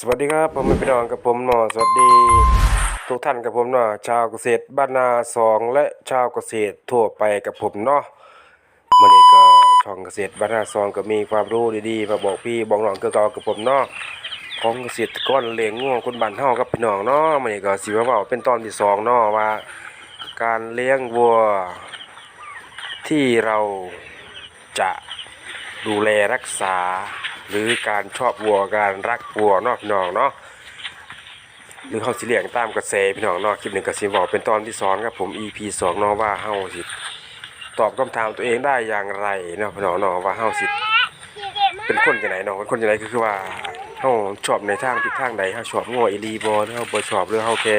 สวัสดีครับผมเป็นพี่น้องกับผมเนาะสวัสดี ทุกท่านกับผมเนาะชาวเกษตรบ้านนาสองและชาวเกษตรทั่วไปกับผมเนาะมื้อนี้ก็ช่องเกษตรบ้านนาสองก็มีความรู้ดีๆมาบอกพี่บอกน้องคือเก่ากับผมเนาะของเกษตรกรเลี้ยงงัวคนบ้านเฮากับพี่น้องเนาะมื้อนี้ก็สิมาเว้าเป็นตอนที่สองเนาะว่า การเลี้ยงวัว ที่เราจะ ดูแลรักษา หรือการชอบวัวการรักวัวนาะพี่น้องเนาะหรือเขาสิเลี้ยงตามกระแสพี่น้องเนาะคลิปหนึ่งก็สิบอกเป็นตอนที่สองครับผม EP สองเนาะว่าเฮาสิตอบคำถามตัวเองได้อย่างไรเนาะพี่น้องเนาะว่าเฮาสิเป็นคนจังไหนเนาะเป็นคนจังไหนก็คือว่าเฮาชอบในทางทิศทางใดเฮาชอบงัวอีลีบอเฮาบ่ชอบหรือเฮาแค่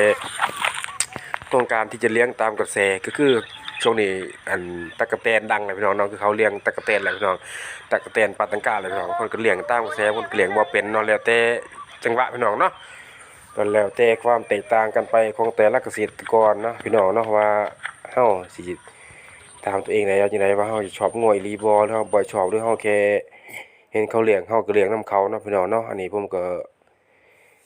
ต้องการที่จะเลี้ยงตามกระแสก็คือ ช่วงนี้อันตะกะแตนดังเลยพี่น้องเนาะคือเขาเลี้ยงตะกะแตนแหละพี่น้องตะกะแตนปาตังกาเลยพี่น้องคนก็เลี้ยงตามกระแสคนก็เลี้ยงบ่เป็นเนาะแล้วแต่จังหวะพี่น้องเนาะก็แล้วแต่ความแตกต่างกันไปของแต่ละเกษตรกรเนาะพี่น้องเนาะว่าเฮาสิตามตัวเองได้เอาจังไดว่าเฮาสิชอบง่วยรีบ่หรือเฮาบ่ชอบหรือเฮาแค่เห็นเขาเลี้ยงเฮาก็เลี้ยงนํเขาเนาะพี่น้องเนาะอันนี้ผมก็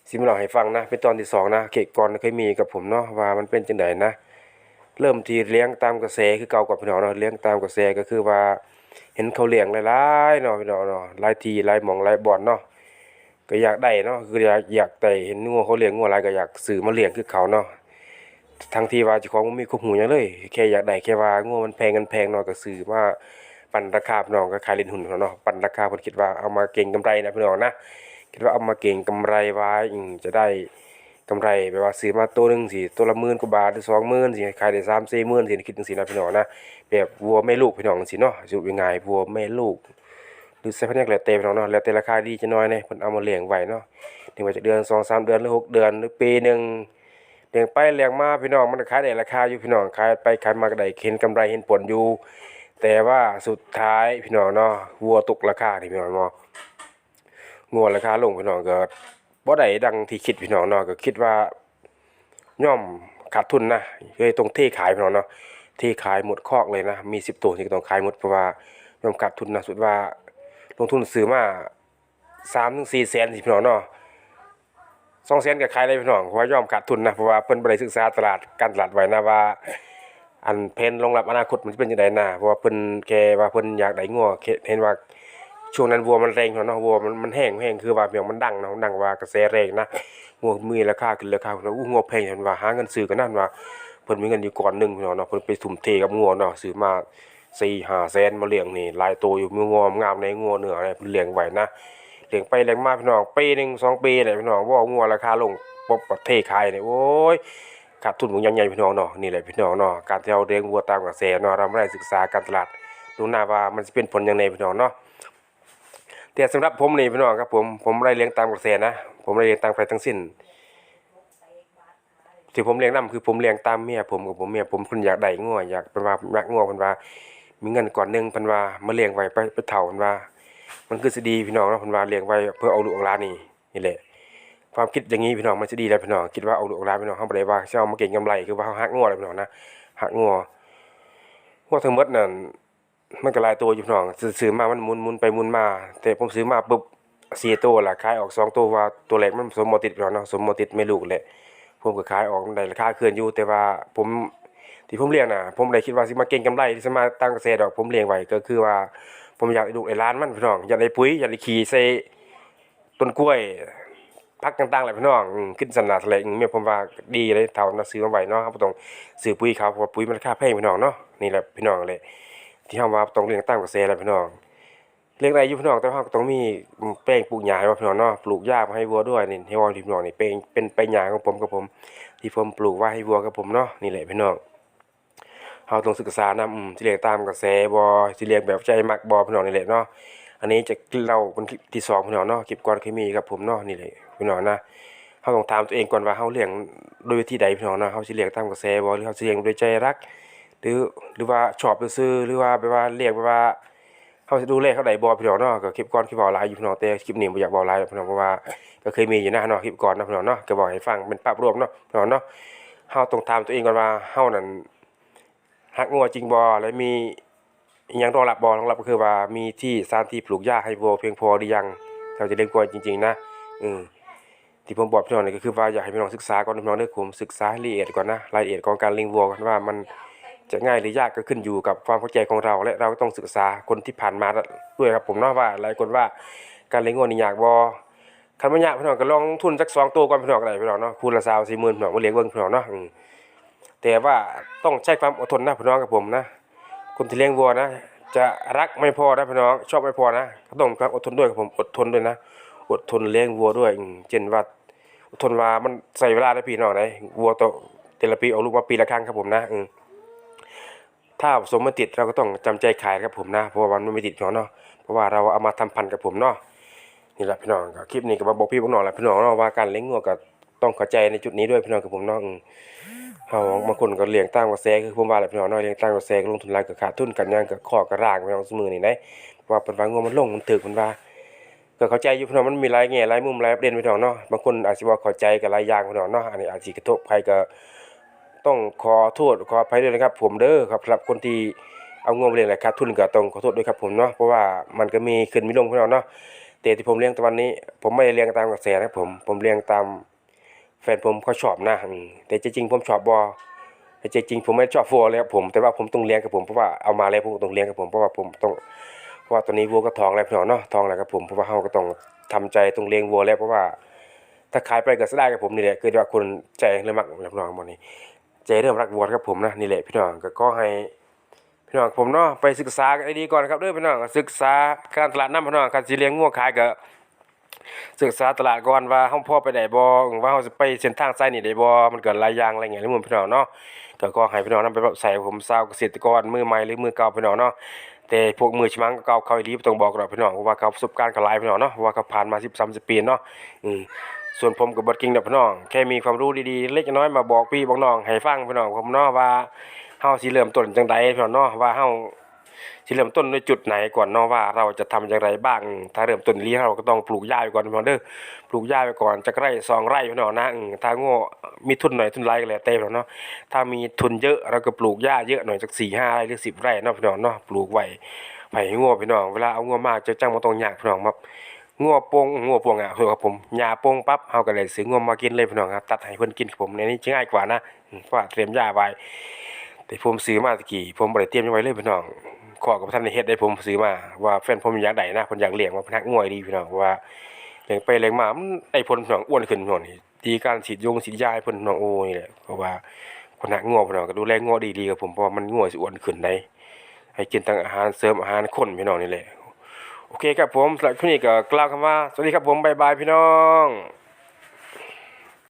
สิมาเล่าให้ฟังนะเป็นตอนที่สองนะเกะก่อนเคยมีกับผมเนาะว่ามันเป็นจังไดนะ เริ่มที่เลี้ยงตามกระแสคือเก่ากับพี่น้องเนาะเลี้ยงตามกระแสก็คือว่า เห็นเขาเลี้ยงหลายๆเนาะพี่น้องเนาะหลายทีหลายหม่องหลายบ่อนเนาะก็อยากได้เนาะคืออยากอยากได้เห็นงัวเขาเลี้ยงงัวหลายก็อยากซื้อมาเลี้ยงคือเขาเนาะทั้งที่ว่าเจ้าของบ่มีควบหูหยังเลย แค่อยากได้แค่ว่างัวมันแพงกันแพงเนาะก็ซื้อมาปั่นราคาพี่น้องก็ขายเล่นหุ้นเขาเนาะปั่นราคาเพิ่นคิดว่าเอามาเก็งกำไรนะพี่น้องนะคิดว่าเอามาเก่งกำไรไว้อืมจะได้ กำไรแบบว่าซื้อมาตัวหนึ่งสิตัวละหมื่นกว่าบาทหรือสองหมื่นสิขายได้สามสี่หมื่นสิคิดจังซี่นะพี่น้องนะแบบวัวแม่ลูกพี่น้องจังซี่เนาะสรุปง่ายๆวัวแม่ลูกหรือใส่พนักแล้วแต่พี่น้องเนาะแล้วแต่ราคาดีจะน้อยเนี่ยเพิ่นเอามาเลี้ยงไว้เนาะถึงว่าจะเดือนสองสามเดือนหรือหกเดือนหรือปีหนึ่งเลี้ยงไปเลี้ยงมาพี่น้องมันขายได้ราคาอยู่พี่น้องขายไปขายมาก็ได้เห็นกำไรเห็นผลอยู่ แต่ว่าสุดท้ายพี่น้องเนาะวัวตกราคานี่พี่น้องเนาะงัวราคาลงพี่น้องเก็ บ่ได้ดังที่คิดพี่น้องเนาะก็คิดว่าย่อมขาดทุนนะเลยต้องเทขายพี่น้องเนาะเทขายหมดคอกเลยนะมี10ตัวที่ต้องขายหมดเพราะว่าย่อมขาดทุนนะสุดว่าลงทุนซื้อมา3ถึง4แสนสิพี่น้องเนาะ2แสนก็ขายได้พี่น้องเพราะว่าย่อมขาดทุนนะเพราะว่าเพิ่นบ่ได้ศึกษาตลาดการตลาดไว้นะว่า อันเพนรองรับอนาคตมันจะเป็นจังไดนะเพราะว่าเพิ่นแค่ว่าเพิ่นอยากได้งัวเห็นว่า ช่วงนั้นวัวมันแรงเนาะวัวมันมันแห้งแห้งคือว่าเพียงมันดังเนาะดังว่ากระแสแรงนะงัวมีราคาขึ้นราคาแล้วอู้งัวแพงเห็นว่าหาเงินซื้อกันนั่นว่าเพิ่นมีเงินอยู่ก่อนหนึ่งเนาะเนาะเพิ่นไปทุ่มเทกับงัวเนาะซื้อมา4 5แสนมาเลี้ยงนี่ลายโตอยู่มีงัวงามในงัวเนื้ออะไรเพิ่นเลี้ยงไว้นะเลี้ยงไปเลี้ยงมาพี่น้องปีหนึ่งสองปีแหละพี่น้องว่างัวราคาลงปุ๊บเทขายนี่ยโอ้ยขาดทุนของใหญ่พี่น้องเนาะนี่แหละพี่น้องเนาะการที่เราเลี้ยงวัวตามกระแสเนาะเราไม่ได้ศึกษาการตลาดดูหน้าว่ามันสิเป็นผลยังไงพี่น้องเนาะ แต่สำหรับผมนี่พี่น้องครับผมผมไม่เลี้ยงตามกระแสนะผมไม่เลี้ยงตามใครทั้งสิ้นที่ผมเลี้ยงนํคือผมเลี้ยงตามเมียผมกับผมเมียผมเพิ่นอยากได้งัวอยากเป็นว่าอยากงัวเพิ่นว่า มีเงินก่อนหนึงเพิ่นว่ามาเลี้ยงไว้ไปไปเฒ่าเพิ่นว่า มันคือสิดีพี่น้องเนาะเพิ่นว่าเลี้ยงไว้เพื่อเอาลูกเอาหลานนี่นี่แหละความคิดอย่างนี้พี่น้องมันจะดีแล้วพี่น้องคิดว่าเอาลูกเอาหลานพี่น้องเฮาบ่ได้ว่าสิเอามาเก็งกำไรคือว่าเฮาหักงัวแล้วพี่น้องนะหักงัวงัวทั้งหมดนั่น มันก็หลายตัวอยู่พี่น้องซื้อมามันหมุนหมุนไปหมุนมา แต่ผมซื้อมาปุ๊บสี่ตัวล่ะขายออกสองตัวว่าตัวแรกมันสมบ่ติดพี่น้องเนาะสมบ่ติดไม่ลูกแหละผมก็ขายออกได้ราคาเคลื่อนอยู่ แต่ว่าผมที่ผมเลี้ยงน่ะ ผมบ่ได้คิดว่าสิมาเก็งกำไรสิมาตั้งกระแสดอกผมเลี้ยงไว้ก็คือว่าผมอยากได้ลูกได้หลานมันพี่น้องอยากได้ปุ๋ยอยากได้ขี้ใส่ต้นกล้วยผักต่างๆแหละพี่น้องขึ้นสนาดอะไรอย่างเงี้ยผมว่าดีเลยเท่านะซื้อมาไว้เนาะครับบ่ต้องซื้อปุ๋ยเขาเพราะปุ๋ยมันราคาแพงพี่น้องเนาะนี่แหละพี่น้องเลย ที่เฮาว่าต้องเลี้ยงตามกระแสแหละพี่น้องเลี้ยงได้อยู่พี่น้องแต่ว่าเราก็ต้องมีแป้งปลูกหญ้าให้พี่น้องเนาะปลูกหญ้ามาให้วัวด้วยนี่ให้วัวพี่น้องนี่เป็นเป็นแป้งหญ้าของผมกับผม ที่ผมปลูกไว้ให้วัวกับผมเนาะนี่แหละพี่น้องเฮาต้องศึกษานำอืมสิเลี้ยงตามกระแสบ่สิเลี้ยงแบบใจมักบ่พี่น้องนี่แหละเนาะอันนี้จะเล่าเป็นคลิปที่สองพี่น้องเนาะคลิปก่อนเคยมีกับผมเนาะนี่แหละพี่น้องนะเฮาต้องถามตัวเองก่อนว่าเฮาเลี้ยงโดยวิธีใดพี่น้องเนาะเฮาสิเลี้ยงตามกระแสบ่หรือเฮาสิเลี้ยงด้วยใจรัก หรือหรือว่าชอบซื่อหรือว่าแบบว่าเรียกแบบว่าเขาสิดูแลขเขาได้บ่พี่น้องเนาะก็คลิปก่อนคลิปเว้าหลายอยู่พี่น้องแต่คลิปนี้บ่อยากเว้าหลายพี่น้องเพราะว่าก็เคยมีอยู่นะเนาะคลิปก่อนนะพี่น้องเนาะก็บอกให้ฟังเป็นภาพรวมเนาะพี่น้องเนาะเฮาต้องถามตัวเองก่อนว่าเฮานั่นรักงัวจริงบ่และมีอิหยังรองรับบ่รองรับก็คือว่ามีที่สถานที่ปลูกหญ้าให้วัวเพียงพอหรือยังเราจะเลี้ยงกล้วจริง ๆ นะอืมที่ผมบอกพี่น้องนี่ก็คือว่าอยากให้พี่น้องศึกษาก่อนพี่น้องเด้อผมศึกษาละเอียดก่อนนะรายละเอียดของการเลี้ยงวัวกันว่ามัน จะง่ายหรือยากก็ขึ้นอยู่กับความเข้าใจของเรา และเราก็ต้องศึกษาคนที่ผ่านมาด้วยครับผมเนาะว่าหลายคนว่าการเลี้ยงวัวนี่ยากบ่คันบ่ยากพี่น้องก็ลองทุนสักสองตัวก่อนพี่น้องก็ได้พี่น้องเนาะคูณละ20,000พี่น้องมาเลี้ยงเบิ่งพี่น้องเนาะแต่ว่าต้องใช้ความอดทนนะพี่น้องกับผมนะคนที่เลี้ยงวัวนะ จะรักไม่พอนะพี่น้องชอบไม่พอนะก็ต้องความอดทนด้วยครับผมอดทนด้วยนะอดทนเลี้ยงวัวด้วยเช่นว่าอดทนว่ามันใส่เวลาได้พี่น้องได้วัวตัวแต่ละปีออกลูกมาปีละครั้งครับผมนะอืม ถ้าผสมม่ติดเราก็ต้องจำใจขายครับผมนะเพราะว่ามันไม่ติดพี่น้องเนาะเพราะว่าเราเอามาทำพันกับผมเนาะนี่แหละพี่น้องคลิปนี้ก็มาบอกพี่บอกน้องแหละพี่น้องเนาะว่าการเลี้ยงวัวก็ต้องเข้าใจในจุดนี้ด้วยพี่น้องกับผมเนาะอืมเฮาบางคนก็เลี้ยงตามกระแสคือผมว่าแหละพี่น้องเนาะเลี้ยงตามกระแสก็ลงทุนหลายก็ขาดทุนกันยังก็ข้อก็ร่างพี่น้องซุมื้อนี้ได้เพราะว่าเพิ่นว่างัวมันลงมันถึกเพิ่นว่าก็เข้าใจอยู่พี่น้องมันมีหลายแง่หลายมุมหลายประเด็นพี่น้องเนาะบางคนอาจสิบ่เข้าใจก็หลายอย่างพี่น้องเนาะอันนี้อาจสิกระทบใครก็ ต้องขอโทษขออภัยด้วยนะครับ ผมเด้อครับสำหรับคนที่เอางัวมาเลี้ยงหลายขาดทุนก็ต้องขอโทษด้วยครับผมเนาะเพราะว่ามันก็มีขึ้นมีลงพี่น้องเนาะแต่ที่ผมเลี้ยงตะวันนี้ ผมไม่ได้เลี้ยงตามกระแสนะผมผมเลี้ยงตามแฟนผมเขาชอบนะแต่จริงผมชอบบ่แต่จริงๆผมไม่ชอบวัวเลยครับผม แต่ว่าผมต้องเลี้ยงกับผมเพราะว่าเอามาแล้วผมต้องเลี้ยงกับผมเพราะว่าผมต้องเพราะว่าตอนนี้วัวก็ท้องแล้วพี่น้องเนาะท้องแล้วครับผมเพราะว่าเฮาก็ต้องทำใจต้องเลี้ยงวัวแล้วเพราะว่าถ้าขายไปก็เสียดายกับผมนี่แหละคือว่าคนใจเริ่มรักแล้วน้องหมดนี้ ใจเริ่มรักวัวครับผมนะนี่แหละพี่น้องก็ขอให้พี่น้องผมเนาะไปศึกษากันดีก่อนครับเด้อพี่น้องศึกษาการตลาดน้ำพี่น้องการสิเลี้ยงงัวขายก็ศึกษาตลาดก่อนว่าเฮาพ่อไปได้บ่ว่าเฮาสิไปเส้นทางสายนี้ได้บ่มันเกิดหลายอย่างหลายแง่หรือหมู่พี่น้องเนาะก็ขอให้พี่น้องนำไปปรับใส่ผมชาวเกษตรกรมือใหม่หรือมือเก่าพี่น้องเนาะแต่พวกมือฉมังเก่าเขาอีหลีบ่ต้องบอกหรอกพี่น้องเพราะว่าเขาประสบการณ์ก็หลายพี่น้องเนาะเพราะว่าเขาผ่านมา10 30ปีเนาะอืม ส่วนผมก็บ่เก่งดอกพี่น้อง แค่มีความรู้ดีๆ เล็กน้อยมาบอกพี่บอกน้องให้ฟังพี่น้องผมเนาะว่าเฮาสิเริ่มต้นจังไดพี่น้องเนาะว่าเฮาสิเริ่มต้นด้วยจุดไหนก่อนเนาะว่าเราจะทำอย่างไรบ้าง ถ้าเริ่มต้นเลี้ยงเราก็ต้องปลูกหญ้าไปก่อนพี่น้องเด้อปลูกหญ้าไปก่อนจักไร่สองไร่พี่น้องนะถ้าโง่มีทุนหน่อยทุนไรก็แล้วแต่พี่น้องเนาะถ้ามีทุนเยอะเราก็ปลูกหญ้าเยอะหน่อยสัก4 5ไร่หรือ10ไร่เนาะพี่น้องเนาะปลูกไว้ไผ่งัวพี่น้องเวลาเอางัวมาจะจังบ่ต้องยากพี่น้องครับ งัวโป่งงัวโป่งอะคือครับผมหญ้าโป่งปั๊บเฮาก็เลยซื้องัวมากินเลยพี่น้องครับตัดให้เพิ่นกินครับผมในนี้จะง่ายกว่านะเพราะว่าเตรียมหญ้าไว้แต่ผมซื้อมาตะกี้ผมบ่ได้เตรียมไว้เลยพี่น้องขอกับท่านได้เฮ็ดได้ผมซื้อมาว่าแฟนผมอยากได้นะเพิ่นอยากเลี้ยงว่าพนักง่วยดีพี่น้องว่าเลี้ยงไปเลี้ยงมามันได้ผลพี่น้องอ้วนขึ้นพี่น้องนี่ดีการฉีดยงฉีดยาให้เพิ่นพี่น้องโอ้นี่แหละเพราะว่าพนักง่วพี่น้องก็ดูแลง่วดีๆกับผมเพราะว่ามันง่วสิอ้วนขึ้นได้ให้กินทั้งอาหารเสริมอาหารข้นพี่น้องนี่แหละ โอเคครับผมสำหรับคลิปนี้ก็กล่าวคำว่า สวัสดีครับผมบายบายพี่น้อง